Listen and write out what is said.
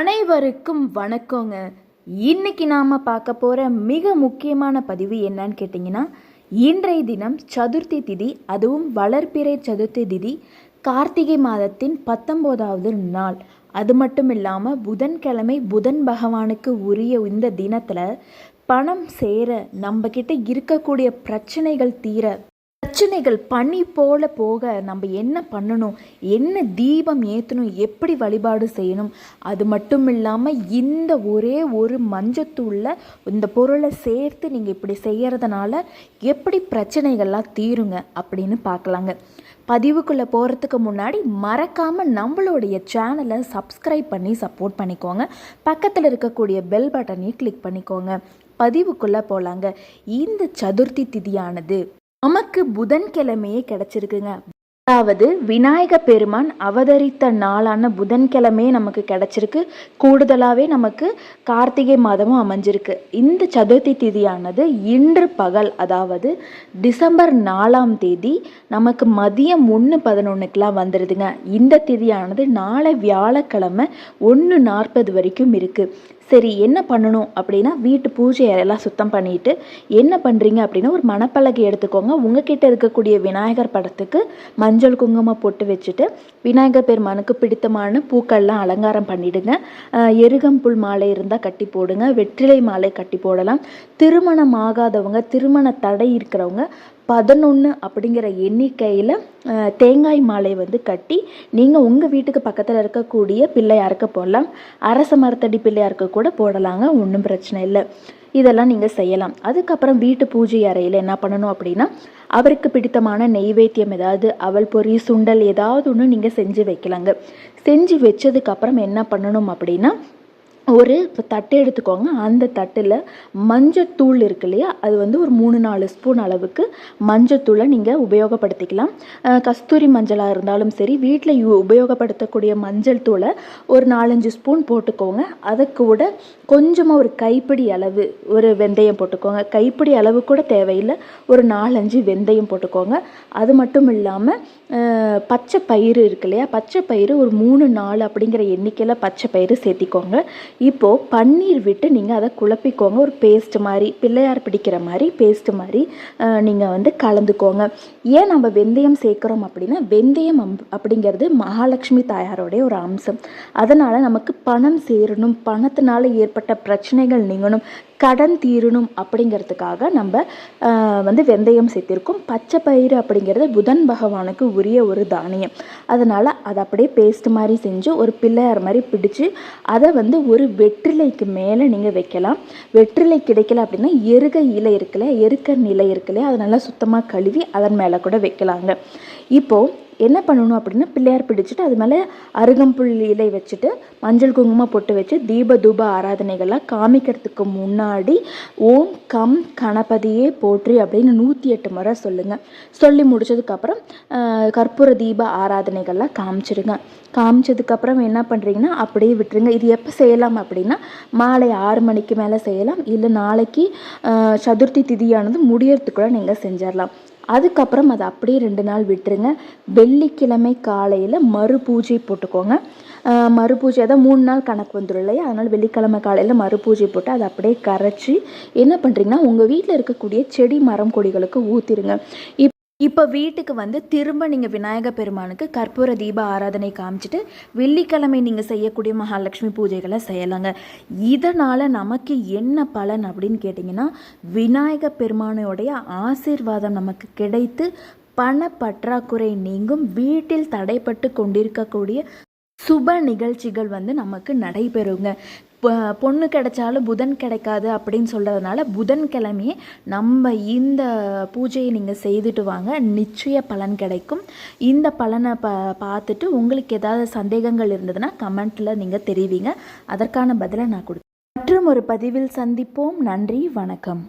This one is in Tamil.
அனைவருக்கும் வணக்கங்க. இன்னைக்கு நாம் பார்க்க போகிற மிக முக்கியமான பதிவு என்னன்னு கேட்டிங்கன்னா இன்றைய தினம் சதுர்த்தி திதி அதுவும் வளர்பிறை சதுர்த்தி திதி கார்த்திகை மாதத்தின் பத்தொம்போதாவது நாள். அது மட்டும் இல்லாமல் புதன்கிழமை புதன் பகவானுக்கு உரிய இந்த தினத்தில் பணம் சேர நம்மக்கிட்ட இருக்கக்கூடிய பிரச்சனைகள் தீர பிரச்சனைகள் பனி போல போக நம்ம என்ன பண்ணணும்? என்ன தீபம் ஏற்றணும் எப்படி வழிபாடு செய்யணும்? அது மட்டும் இல்லாமல் இந்த ஒரே ஒரு மஞ்சத்தூளில் இந்த பொருளை சேர்த்து நீங்கள் இப்படி செய்கிறதுனால எப்படி பிரச்சனைகள்லாம் தீருங்க அப்படின்னு பார்க்கலாங்க. பதிவுக்குள்ளே போகிறதுக்கு முன்னாடி மறக்காமல் நம்மளுடைய சேனலை சப்ஸ்கிரைப் பண்ணி சப்போர்ட் பண்ணிக்கோங்க. பக்கத்தில் இருக்கக்கூடிய பெல் பட்டனையும் கிளிக் பண்ணிக்கோங்க. பதிவுக்குள்ளே போகலாங்க இந்த சதுர்த்தி திதியானது நமக்கு புதன்கிழமையே கிடைச்சிருக்குங்க. அதாவது விநாயக பெருமான் அவதரித்த நாளான புதன்கிழமையே நமக்கு கிடைச்சிருக்கு. கூடுதலாகவே நமக்கு கார்த்திகை மாதமும் அமைஞ்சிருக்கு. இந்த சதுர்த்தி திதியானது இன்று பகல் அதாவது டிசம்பர் நாலாம் தேதி நமக்கு மதியம் ஒன்று பதினொன்றுக்கெலாம் வந்துடுதுங்க இந்த திதியானது நாளை வியாழக்கிழமை ஒன்று நாற்பது வரைக்கும் இருக்குது சரி என்ன பண்ணணும் அப்படின்னா வீட்டு பூஜை அறையெல்லாம் சுத்தம் பண்ணிட்டு என்ன பண்ணுறீங்க அப்படின்னா ஒரு மணப்பலகை எடுத்துக்கோங்க. உங்ககிட்ட இருக்கக்கூடிய விநாயகர் படத்துக்கு மஞ்சள் குங்குமம் போட்டு வச்சுட்டு விநாயகர் பெருமானுக்கு பிடித்தமான பூக்கள்லாம் அலங்காரம் பண்ணிடுங்க. எருகம்புல் மாலை இருந்தால் கட்டி போடுங்க. வெற்றிலை மாலை கட்டி போடலாம். திருமணம் ஆகாதவங்க திருமண தடை இருக்கிறவங்க பதினொன்று அப்படிங்கிற எண்ணிக்கையில் தேங்காய் மாலை வந்து கட்டி நீங்கள் உங்கள் வீட்டுக்கு பக்கத்தில் இருக்கக்கூடிய பிள்ளையாருக்கு போடலாம். அரச மரத்தடி பிள்ளையாருக்கு கூட போடலாங்க ஒன்றும் பிரச்சனை இல்லை. இதெல்லாம் நீங்கள் செய்யலாம். அதுக்கப்புறம் வீட்டு பூஜை அறையில் என்ன பண்ணணும் அப்படின்னா அவருக்கு பிடித்தமான நெய்வேத்தியம் ஏதாவது அவல் பொறி சுண்டல் ஏதாவது ஒன்று நீங்கள் செஞ்சு வைக்கலாங்க. செஞ்சு வச்சதுக்கப்புறம் என்ன பண்ணணும் அப்படின்னா ஒரு இப்போ தட்டு எடுத்துக்கோங்க. அந்த தட்டில் மஞ்சத்தூள் இருக்கு இல்லையா? அது வந்து ஒரு மூணு நாலு ஸ்பூன் அளவுக்கு மஞ்சத்தூளை நீங்கள் உபயோகப்படுத்திக்கலாம். கஸ்தூரி மஞ்சளாக இருந்தாலும் சரி வீட்டில் யூ உபயோகப்படுத்தக்கூடிய மஞ்சள் தூளை ஒரு நாலஞ்சு ஸ்பூன் போட்டுக்கோங்க. அதை கூட கொஞ்சமாக ஒரு கைப்பிடி அளவு ஒரு வெந்தயம் போட்டுக்கோங்க. கைப்பிடி அளவு கூட தேவையில்லை. ஒரு நாலஞ்சு வெந்தயம் போட்டுக்கோங்க. அது மட்டும் இல்லாமல் பச்சை பயிறு இருக்கு இல்லையா? பச்சை பயிறு ஒரு மூணு நாலு அப்படிங்கிற எண்ணிக்கையில் பச்சை பயிறு சேர்த்திக்கோங்க. இப்போது பன்னீர் விட்டு நீங்கள் அதை குழப்பிக்கோங்க. ஒரு பேஸ்ட் மாதிரி பிள்ளையார் பிடிக்கிற மாதிரி பேஸ்ட் மாதிரி நீங்கள் வந்து கலந்துக்கோங்க. ஏன் நம்ம வெந்தயம் சேர்க்குறோம் அப்படின்னா வெந்தயம் அப்படிங்கிறது மகாலட்சுமி தாயாரோடைய ஒரு அம்சம். அதனால் நமக்கு பணம் சேரணும் பணத்தினால ஏற்பட்ட பிரச்சனைகள் நீங்கணும். கடன் தீரணும் அப்படிங்கிறதுக்காக நம்ம வந்து வெந்தயம் சேர்த்திருக்கோம். பச்சை பயிறு அப்படிங்கிறது புதன் பகவானுக்கு உரிய ஒரு தானியம். அதனால் அதை அப்படியே பேஸ்ட் மாதிரி செஞ்சு ஒரு பிள்ளையார் மாதிரி பிடிச்சு அதை வந்து ஒரு வெற்றிலைக்கு மேலே நீங்கள் வைக்கலாம். வெற்றிலை கிடைக்கல அப்படின்னா எருக இலை இருக்குல்ல எருக்க நிலை இருக்குல்ல அதை நல்லா சுத்தமாக கழுவி அதன் மேலே கூட வைக்கலாங்க. இப்போது என்ன பண்ணணும் அப்படின்னா பிள்ளையார் பிடிச்சிட்டு அது மேலே அருகம்புல் இலை வச்சுட்டு மஞ்சள் குங்குமம் பொட்டு வச்சு தீப தூப ஆராதனைகள்லாம் காமிக்கிறதுக்கு முன்னாடி ஓம் கம் கணபதியே போற்றி அப்படின்னு நூற்றி எட்டு முறை சொல்லுங்கள் சொல்லி முடிச்சதுக்கப்புறம் கற்பூர தீப ஆராதனைகள்லாம் காமிச்சிடுங்க காமிச்சதுக்கப்புறம் என்ன பண்ணுறீங்கன்னா அப்படியே விட்டுருங்க. இது எப்போ செய்யலாம் அப்படின்னா மாலை ஆறு மணிக்கு மேலே செய்யலாம். இல்லை நாளைக்கு சதுர்த்தி திதியானது முடியறதுக்குள்ள நீங்கள் செஞ்சிடலாம். அதுக்கப்புறம் அதை அப்படியே ரெண்டு நாள் விட்டுருங்க. வெள்ளிக்கிழமை காலையில் மறு பூஜை போட்டுக்கோங்க. மறு பூஜை அதான் மூணு நாள் கணக்கு வந்துடும் இல்லையா? அதனால் வெள்ளிக்கிழமை காலையில் மறு பூஜை போட்டு அதை அப்படியே கரைச்சி என்ன பண்ணுறீங்கன்னா உங்கள் வீட்டில் இருக்கக்கூடிய செடி மரம் கொடிகளுக்கு ஊற்றிடுங்க இப் இப்போ வீட்டுக்கு வந்து திரும்ப நீங்கள் விநாயகர் பெருமானுக்கு கற்பூர தீப ஆராதனை காமிச்சிட்டு வெள்ளிக்கிழமை நீங்கள் செய்யக்கூடிய மகாலட்சுமி பூஜைகளை செய்யலாங்க. இதனால் நமக்கு என்ன பலன் அப்படின்னு கேட்டிங்கன்னா விநாயகர் பெருமானுடைய ஆசீர்வாதம் நமக்கு கிடைத்து பண பற்றாக்குறை நீங்கும் வீட்டில் தடைப்பட்டு கொண்டிருக்கக்கூடிய சுப நிகழ்ச்சிகள் வந்து நமக்கு நடைபெறுங்க. பொண்ணு கிடைச்சாலும் புதன் கிடைக்காது அப்படின்னு சொல்கிறதுனால புதன்கிழமையே நம்ம இந்த பூஜையை நீங்கள் செய்துட்டு வாங்க. நிச்சய பலன் கிடைக்கும். இந்த பலனை ப பார்த்துட்டு உங்களுக்கு ஏதாவது சந்தேகங்கள் இருந்ததுன்னா கமெண்ட்டில் நீங்கள் தெரிவிங்க. அதற்கான பதிலை நான் கொடுத்தேன் மற்றும் ஒரு பதிவில் சந்திப்போம். நன்றி. வணக்கம்.